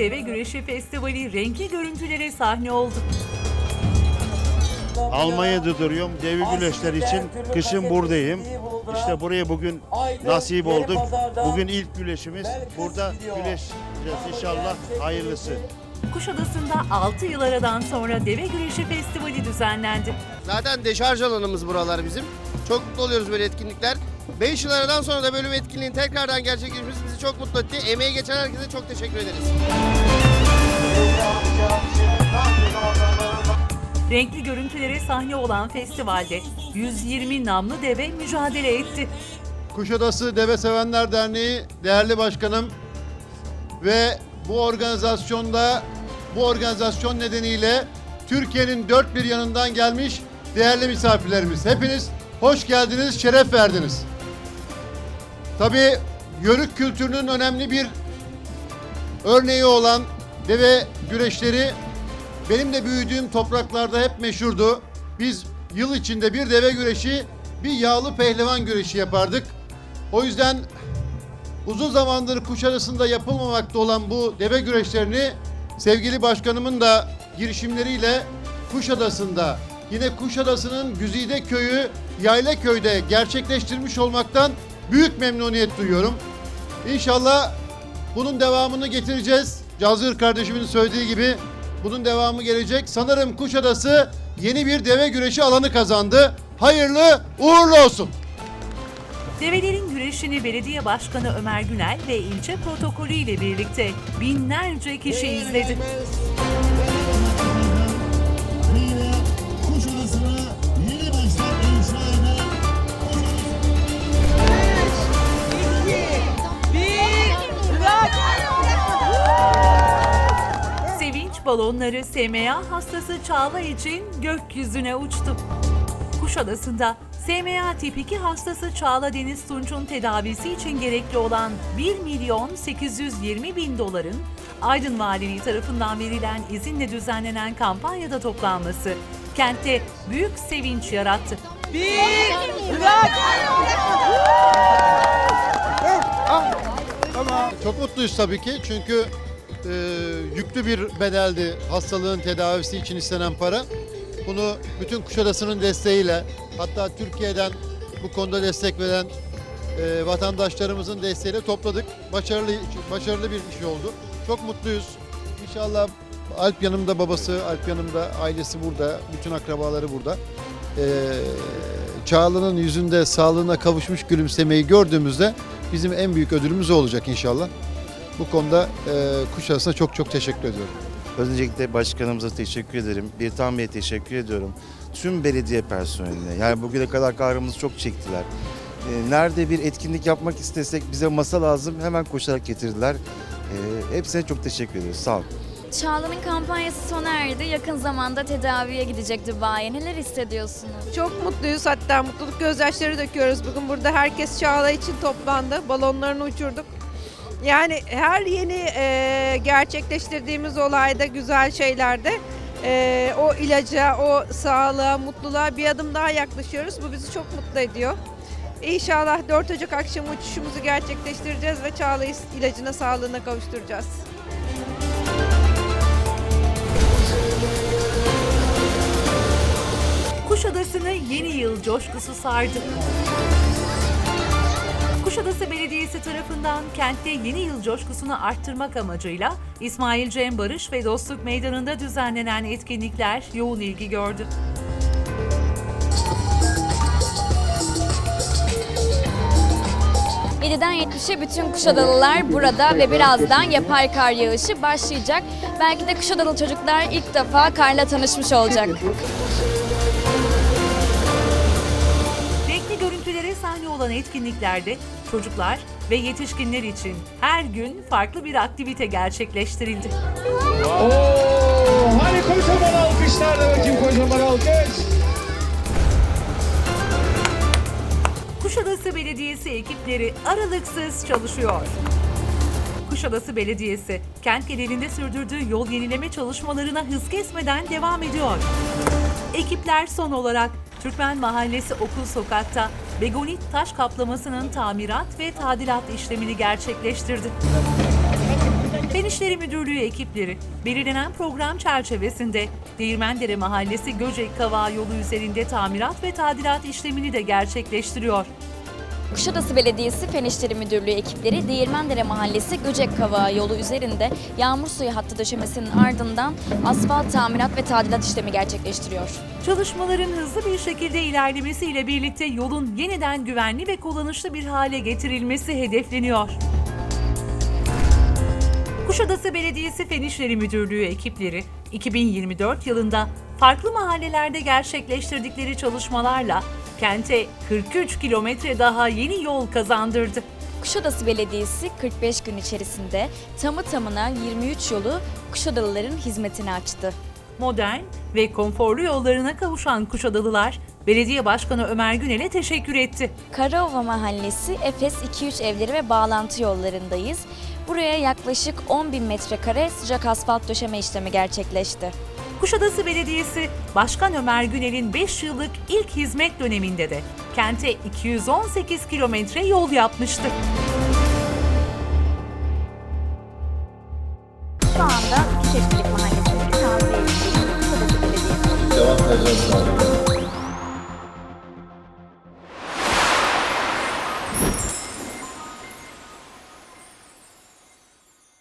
Deve Güreşi Festivali renkli görüntülere sahne oldu. Almanya'da duruyorum. Devi güreşler için kışın buradayım. İşte buraya bugün nasip olduk. Bugün ilk güreşimiz. Burada güreşeceğiz inşallah. Hayırlısı. Kuşadası'nda 6 yıl aradan sonra Deve Güreşi Festivali düzenlendi. Zaten deşarj alanımız buralar bizim. Çok mutlu oluyoruz böyle etkinlikler. 5 yıl aradan sonra da bir etkinliğin tekrardan gerçekleşmesi bizi çok mutlu etti. Emeği geçen herkese çok teşekkür ederiz. Renkli görüntülere sahne olan festivalde 120 namlı deve mücadele etti. Kuşadası Deve Sevenler Derneği değerli başkanım ve bu organizasyonda bu organizasyon nedeniyle Türkiye'nin dört bir yanından gelmiş değerli misafirlerimiz. Hepiniz hoş geldiniz, şeref verdiniz. Tabii yörük kültürünün önemli bir örneği olan deve güreşleri benim de büyüdüğüm topraklarda hep meşhurdu. Biz yıl içinde bir deve güreşi, bir yağlı pehlivan güreşi yapardık. O yüzden uzun zamandır Kuşadası'nda yapılmamakta olan bu deve güreşlerini sevgili başkanımın da girişimleriyle Kuşadası'nda yine Kuşadası'nın Güzide Köyü Yayla Köy'de gerçekleştirmiş olmaktan büyük memnuniyet duyuyorum. İnşallah bunun devamını getireceğiz. Cazır kardeşimin söylediği gibi bunun devamı gelecek. Sanırım Kuşadası yeni bir deve güreşi alanı kazandı. Hayırlı uğurlu olsun. Develerin güreşini belediye başkanı Ömer Günel ve ilçe protokolü ile birlikte binlerce kişi izledi. Balonları SMA hastası Çağla için gökyüzüne uçtu. Kuşadası'nda SMA tip 2 hastası Çağla Deniz Tunç'un tedavisi için gerekli olan 1 milyon 820 bin doların Aydın Valiliği tarafından verilen izinle düzenlenen kampanyada toplanması kentte büyük sevinç yarattı. Çok mutluyuz tabii ki çünkü e, yüklü bir bedeldi hastalığın tedavisi için istenen para. Bunu bütün Kuşadası'nın desteğiyle hatta Türkiye'den bu konuda destek veren e, vatandaşlarımızın desteğiyle topladık. Başarılı başarılı bir iş oldu. Çok mutluyuz. İnşallah Alp yanımda babası, Alp yanımda ailesi burada, bütün akrabaları burada. E, Çağla'nın yüzünde sağlığına kavuşmuş gülümsemeyi gördüğümüzde bizim en büyük ödülümüz olacak inşallah. Bu konuda e, Kuşadası'na çok çok teşekkür ediyorum. Öncelikle başkanımıza teşekkür ederim. Bir Bey'e teşekkür ediyorum. Tüm belediye personeline. Yani bugüne kadar kahrımızı çok çektiler. Ee, Nerede bir etkinlik yapmak istesek bize masa lazım hemen koşarak getirdiler. Ee, Hepsine çok teşekkür ediyoruz. Sağ olun. Çağla'nın kampanyası sona erdi. Yakın zamanda tedaviye gidecekti Baye. Neler hissediyorsunuz? Çok mutluyuz hatta mutluluk gözyaşları döküyoruz. Bugün burada herkes Çağla için toplandı. Balonlarını uçurduk. Yani her yeni e, gerçekleştirdiğimiz olayda güzel şeylerde e, o ilaca, o sağlığa, mutluluğa bir adım daha yaklaşıyoruz. Bu bizi çok mutlu ediyor. İnşallah 4 Ocak akşamı uçuşumuzu gerçekleştireceğiz ve Çağla'yı ilacına, sağlığına kavuşturacağız. Kuşadası'nı yeni yıl coşkusu sardı. Kuşadası Belediyesi tarafından kentte yeni yıl coşkusunu arttırmak amacıyla İsmail Cem Barış ve Dostluk Meydanı'nda düzenlenen etkinlikler yoğun ilgi gördü. ...7'den 70'e bütün Kuşadalılar burada ve birazdan yapay kar yağışı başlayacak. Belki de Kuşadalı çocuklar ilk defa karla tanışmış olacak. Renkli görüntülere sahne olan etkinliklerde çocuklar ve yetişkinler için her gün farklı bir aktivite gerçekleştirildi. Oo, hadi kocaman alkışlar da bakayım kocaman alkış. Kuşadası Belediyesi ekipleri aralıksız çalışıyor. Kuşadası Belediyesi kent genelinde sürdürdüğü yol yenileme çalışmalarına hız kesmeden devam ediyor. Ekipler son olarak Türkmen Mahallesi Okul Sokak'ta begonit taş kaplamasının tamirat ve tadilat işlemini gerçekleştirdi. Fen Müdürlüğü ekipleri belirlenen program çerçevesinde Değirmendere Mahallesi Göcek Kavağı yolu üzerinde tamirat ve tadilat işlemini de gerçekleştiriyor. Kuşadası Belediyesi Fen İşleri Müdürlüğü ekipleri Değirmendere Mahallesi Göcek Kavağı yolu üzerinde yağmur suyu hattı döşemesinin ardından asfalt tamirat ve tadilat işlemi gerçekleştiriyor. Çalışmaların hızlı bir şekilde ilerlemesiyle birlikte yolun yeniden güvenli ve kullanışlı bir hale getirilmesi hedefleniyor. Kuşadası Belediyesi Fen İşleri Müdürlüğü ekipleri 2024 yılında farklı mahallelerde gerçekleştirdikleri çalışmalarla kente 43 kilometre daha yeni yol kazandırdı. Kuşadası Belediyesi 45 gün içerisinde tamı tamına 23 yolu Kuşadalıların hizmetine açtı. Modern ve konforlu yollarına kavuşan Kuşadalılar, Belediye Başkanı Ömer Günel'e teşekkür etti. Karaova Mahallesi Efes 2-3 evleri ve bağlantı yollarındayız. Buraya yaklaşık 10 bin metrekare sıcak asfalt döşeme işlemi gerçekleşti. Kuşadası Belediyesi, Başkan Ömer Günel'in 5 yıllık ilk hizmet döneminde de kente 218 kilometre yol yapmıştı. Şu anda Çeşitlilik Mahallesi'ndeki Nazlı Kuşadası Belediyesi. Devam edeceğiz.